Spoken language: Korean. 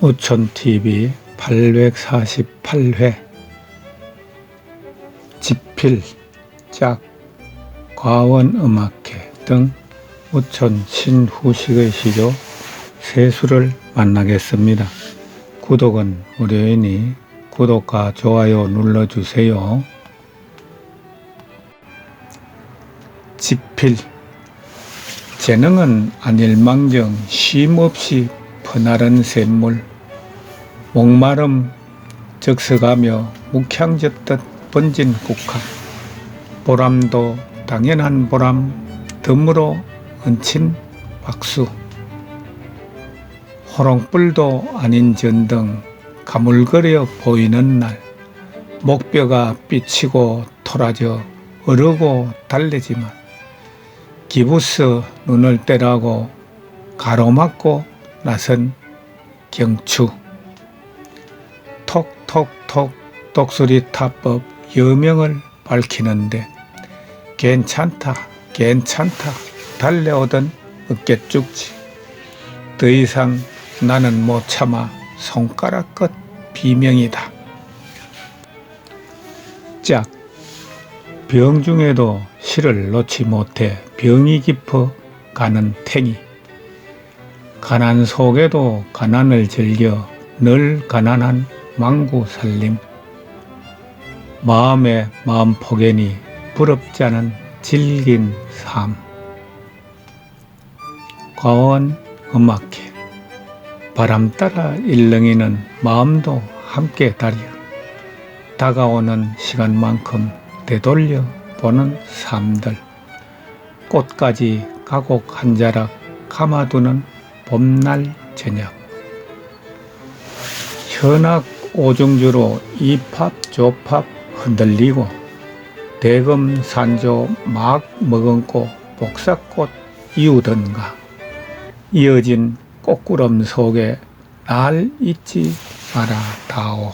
우촌TV 848회 지필, 짝, 과원음악회 등 우촌 신후식의 시조 세수를 만나겠습니다. 구독은 무료이니 구독과 좋아요 눌러주세요. 지필 재능은 안일망정 쉼없이 퍼나른 샘물 목마름 적서가며 묵향젓듯 번진 국화 보람도 당연한 보람 덤으로 얹힌 박수. 호롱불도 아닌 전등 가물거려 보이는 날 목뼈가 삐치고 토라져 어르고 달래지만 기부스 눈을 떼라고 가로막고 나선 경추. 톡톡톡 독수리 타법 여명을 밝히는데 괜찮다 괜찮다 달려오던 어깨쭉지. 더 이상 나는 못 참아 손가락 끝 비명이다. 짝. 병 중에도 실을 놓지 못해 병이 깊어 가는 탱이 가난 속에도 가난을 즐겨 늘 가난한 망구 살림. 마음에 마음 포개니 부럽지 않은 질긴 삶. 과원 음악회. 바람 따라 일렁이는 마음도 함께 달려. 다가오는 시간만큼 되돌려 보는 삶들. 꽃까지 가곡 한 자락 감아두는 봄날 저녁. 현악 오중주로 이팝 조팝 흔들리고 대금 산조 막 머금고 복사꽃 이우던가 이어진 꽃구름 속에 날 잊지 마라 다오